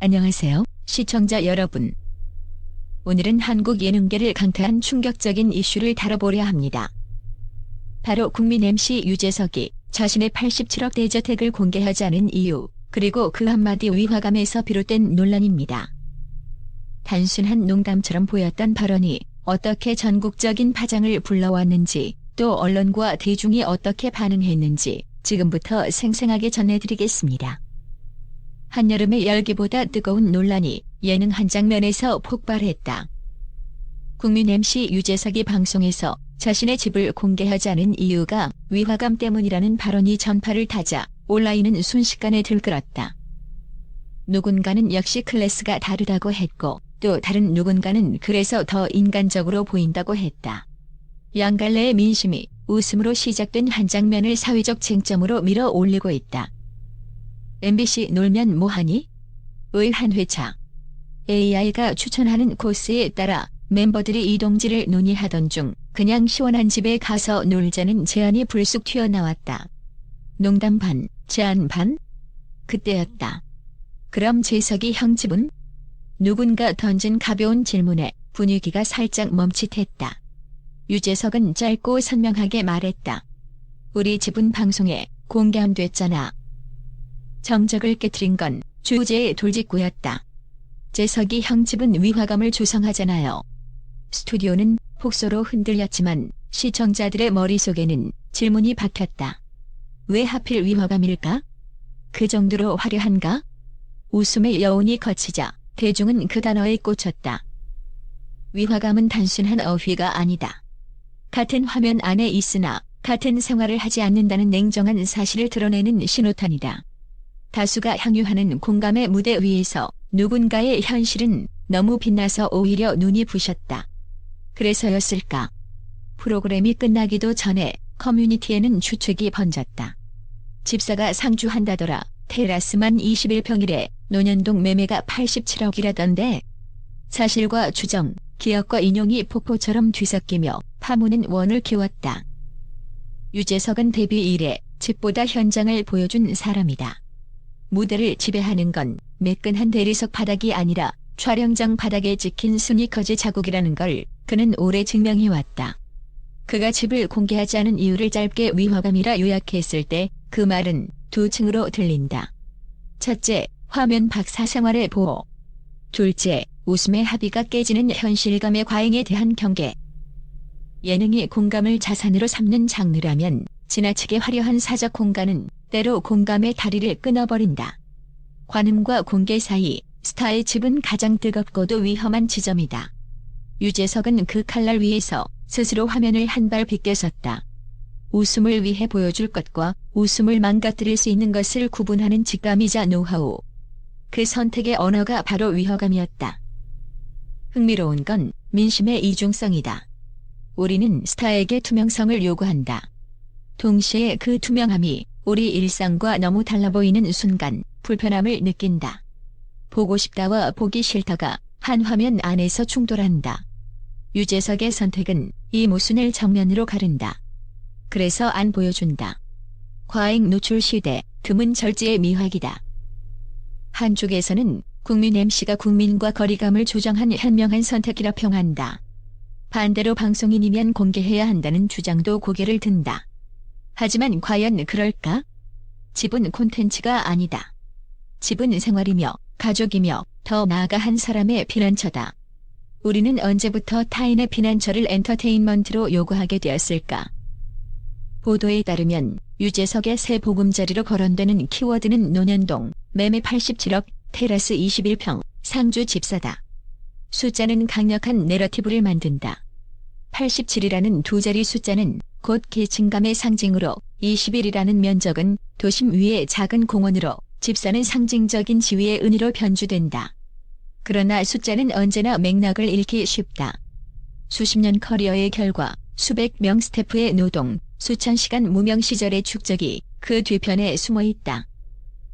안녕하세요, 시청자 여러분. 오늘은 한국 예능계를 강타한 충격적인 이슈를 다뤄보려 합니다. 바로 국민 MC 유재석이 자신의 87억 대저택을 공개하지 않은 이유, 그리고 그 한마디 위화감에서 비롯된 논란입니다. 단순한 농담처럼 보였던 발언이 어떻게 전국적인 파장을 불러왔는지, 또 언론과 대중이 어떻게 반응했는지 지금부터 생생하게 전해드리겠습니다. 한여름의 열기보다 뜨거운 논란이 예능 한 장면에서 폭발했다. 국민 MC 유재석이 방송에서 자신의 집을 공개하지 않은 이유가 위화감 때문이라는 발언이 전파를 타자 온라인은 순식간에 들끓었다. 누군가는 역시 클래스가 다르다고 했고 또 다른 누군가는 그래서 더 인간적으로 보인다고 했다. 양갈래의 민심이 웃음으로 시작된 한 장면을 사회적 쟁점으로 밀어 올리고 있다. MBC 놀면 뭐하니? 의 한 회차. AI가 추천하는 코스에 따라 멤버들이 이동지를 논의하던 중 그냥 시원한 집에 가서 놀자는 제안이 불쑥 튀어나왔다. 농담 반, 제안 반? 그때였다. 그럼 재석이 형 집은? 누군가 던진 가벼운 질문에 분위기가 살짝 멈칫했다. 유재석은 짧고 선명하게 말했다. 우리 집은 방송에 공개 안 됐잖아. 정적을 깨뜨린 건 주제의 돌직구였다. 재석이 형 집은 위화감을 조성하잖아요. 스튜디오는 폭소로 흔들렸지만 시청자들의 머릿속에는 질문이 박혔다. 왜 하필 위화감일까? 그 정도로 화려한가? 웃음의 여운이 거치자 대중은 그 단어에 꽂혔다. 위화감은 단순한 어휘가 아니다. 같은 화면 안에 있으나 같은 생활을 하지 않는다는 냉정한 사실을 드러내는 신호탄이다. 다수가 향유하는 공감의 무대 위에서 누군가의 현실은 너무 빛나서 오히려 눈이 부셨다. 그래서였을까? 프로그램이 끝나기도 전에 커뮤니티에는 추측이 번졌다. 집사가 상주한다더라. 테라스만 21평이래. 노년동 매매가 87억이라던데. 사실과 추정, 기억과 인용이 폭포처럼 뒤섞이며 파문은 원을 키웠다. 유재석은 데뷔 이래 집보다 현장을 보여준 사람이다. 무대를 지배하는 건 매끈한 대리석 바닥이 아니라 촬영장 바닥에 찍힌 스니커즈 자국이라는 걸 그는 오래 증명해왔다. 그가 집을 공개하지 않은 이유를 짧게 위화감이라 요약했을 때 그 말은 두 층으로 들린다. 첫째, 화면 박사 생활의 보호. 둘째, 웃음의 합의가 깨지는 현실감의 과잉에 대한 경계. 예능이 공감을 자산으로 삼는 장르라면 지나치게 화려한 사적 공간은 때로 공감의 다리를 끊어버린다. 관음과 공개 사이 스타의 집은 가장 뜨겁고도 위험한 지점이다. 유재석은 그 칼날 위에서 스스로 화면을 한발 비껴섰다. 웃음을 위해 보여줄 것과 웃음을 망가뜨릴 수 있는 것을 구분하는 직감이자 노하우. 그 선택의 언어가 바로 위화감이었다. 흥미로운 건 민심의 이중성이다. 우리는 스타에게 투명성을 요구한다. 동시에 그 투명함이 우리 일상과 너무 달라 보이는 순간 불편함을 느낀다. 보고 싶다와 보기 싫다가 한 화면 안에서 충돌한다. 유재석의 선택은 이 모순을 정면으로 가른다. 그래서 안 보여준다. 과잉 노출 시대, 드문 절제의 미학이다. 한쪽에서는 국민 MC가 국민과 거리감을 조정한 현명한 선택이라 평한다. 반대로 방송인이면 공개해야 한다는 주장도 고개를 든다. 하지만 과연 그럴까? 집은 콘텐츠가 아니다. 집은 생활이며 가족이며 더 나아가 한 사람의 피난처다. 우리는 언제부터 타인의 피난처를 엔터테인먼트로 요구하게 되었을까? 보도에 따르면 유재석의 새 보금자리로 거론되는 키워드는 노년동, 매매 87억, 테라스 21평, 상주 집사다. 숫자는 강력한 내러티브를 만든다. 87이라는 두 자리 숫자는 곧 계층감의 상징으로 21이라는 면적은 도심 위의 작은 공원으로 집사는 상징적인 지위의 은유로 변주된다. 그러나 숫자는 언제나 맥락을 잃기 쉽다. 수십 년 커리어의 결과 수백 명 스태프의 노동, 수천 시간 무명 시절의 축적이 그 뒤편에 숨어 있다.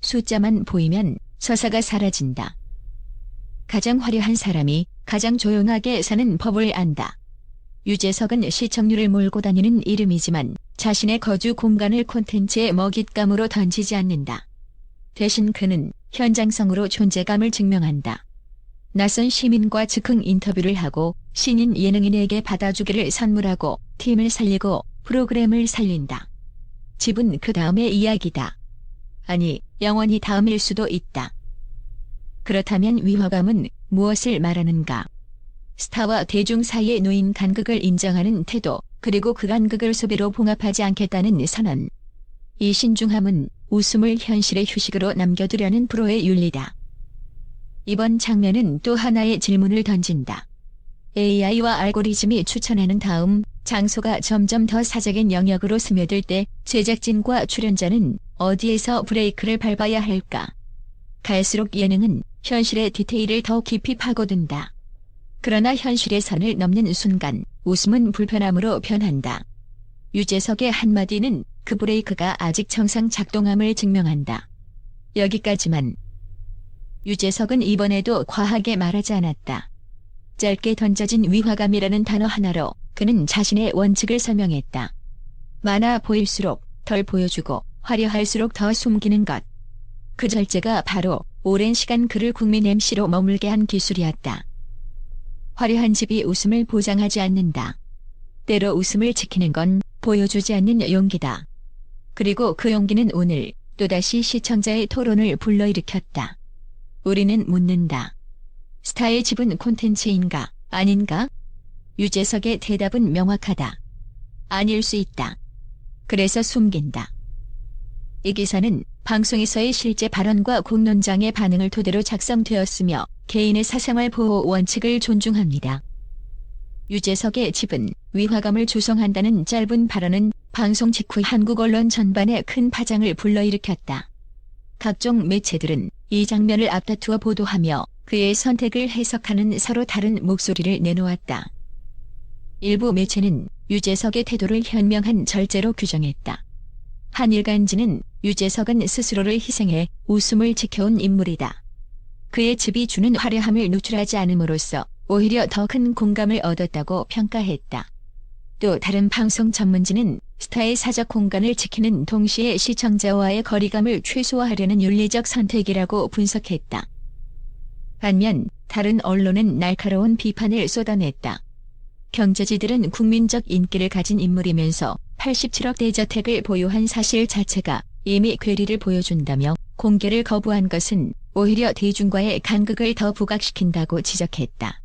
숫자만 보이면 서사가 사라진다. 가장 화려한 사람이 가장 조용하게 사는 법을 안다. 유재석은 시청률을 몰고 다니는 이름이지만 자신의 거주 공간을 콘텐츠의 먹잇감으로 던지지 않는다. 대신 그는 현장성으로 존재감을 증명한다. 낯선 시민과 즉흥 인터뷰를 하고 신인 예능인에게 받아주기를 선물하고 팀을 살리고 프로그램을 살린다. 집은 그 다음의 이야기다. 아니, 영원히 다음일 수도 있다. 그렇다면 위화감은 무엇을 말하는가? 스타와 대중 사이에 놓인 간극을 인정하는 태도, 그리고 그 간극을 소비로 봉합하지 않겠다는 선언. 이 신중함은 웃음을 현실의 휴식으로 남겨두려는 프로의 윤리다. 이번 장면은 또 하나의 질문을 던진다. AI와 알고리즘이 추천하는 다음 장소가 점점 더 사적인 영역으로 스며들 때 제작진과 출연자는 어디에서 브레이크를 밟아야 할까? 갈수록 예능은 현실의 디테일을 더 깊이 파고든다. 그러나 현실의 선을 넘는 순간 웃음은 불편함으로 변한다. 유재석의 한마디는 그 브레이크가 아직 정상 작동함을 증명한다. 여기까지만. 유재석은 이번에도 과하게 말하지 않았다. 짧게 던져진 위화감이라는 단어 하나로 그는 자신의 원칙을 설명했다. 많아 보일수록 덜 보여주고 화려할수록 더 숨기는 것. 그 절제가 바로 오랜 시간 그를 국민 MC로 머물게 한 기술이었다. 화려한 집이 웃음을 보장하지 않는다. 때로 웃음을 지키는 건 보여주지 않는 용기다. 그리고 그 용기는 오늘 또다시 시청자의 토론을 불러일으켰다. 우리는 묻는다. 스타의 집은 콘텐츠인가, 아닌가? 유재석의 대답은 명확하다. 아닐 수 있다. 그래서 숨긴다. 이 기사는 방송에서의 실제 발언과 공론장의 반응을 토대로 작성되었으며 개인의 사생활 보호 원칙을 존중합니다. 유재석의 집은 위화감을 조성한다는 짧은 발언은 방송 직후 한국 언론 전반에 큰 파장을 불러일으켰다. 각종 매체들은 이 장면을 앞다투어 보도하며 그의 선택을 해석하는 서로 다른 목소리를 내놓았다. 일부 매체는 유재석의 태도를 현명한 절제로 규정했다. 한 일간지는 유재석은 스스로를 희생해 웃음을 지켜온 인물이다. 그의 집이 주는 화려함을 노출하지 않음으로써 오히려 더 큰 공감을 얻었다고 평가했다. 또 다른 방송 전문지는 스타의 사적 공간을 지키는 동시에 시청자와의 거리감을 최소화하려는 윤리적 선택이라고 분석했다. 반면 다른 언론은 날카로운 비판을 쏟아냈다. 경제지들은 국민적 인기를 가진 인물이면서 87억 대저택을 보유한 사실 자체가 이미 괴리를 보여준다며 공개를 거부한 것은 오히려 대중과의 간극을 더 부각시킨다고 지적했다.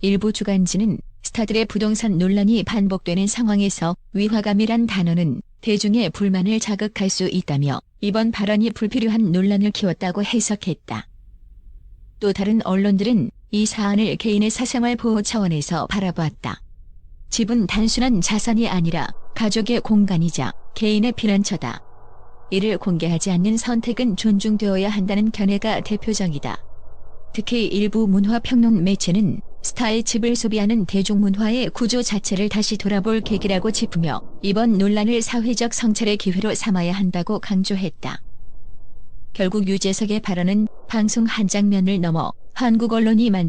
일부 주간지는 스타들의 부동산 논란이 반복되는 상황에서 위화감이란 단어는 대중의 불만을 자극할 수 있다며 이번 발언이 불필요한 논란을 키웠다고 해석했다. 또 다른 언론들은 이 사안을 개인의 사생활 보호 차원에서 바라보았다. 집은 단순한 자산이 아니라 가족의 공간이자 개인의 피난처다. 이를 공개하지 않는 선택은 존중되어야 한다는 견해가 대표적이다. 특히 일부 문화평론 매체는 스타의 집을 소비하는 대중문화의 구조 자체를 다시 돌아볼 계기라고 짚으며 이번 논란을 사회적 성찰의 기회로 삼아야 한다고 강조했다. 결국 유재석의 발언은 방송 한 장면을 넘어 한국 언론이 만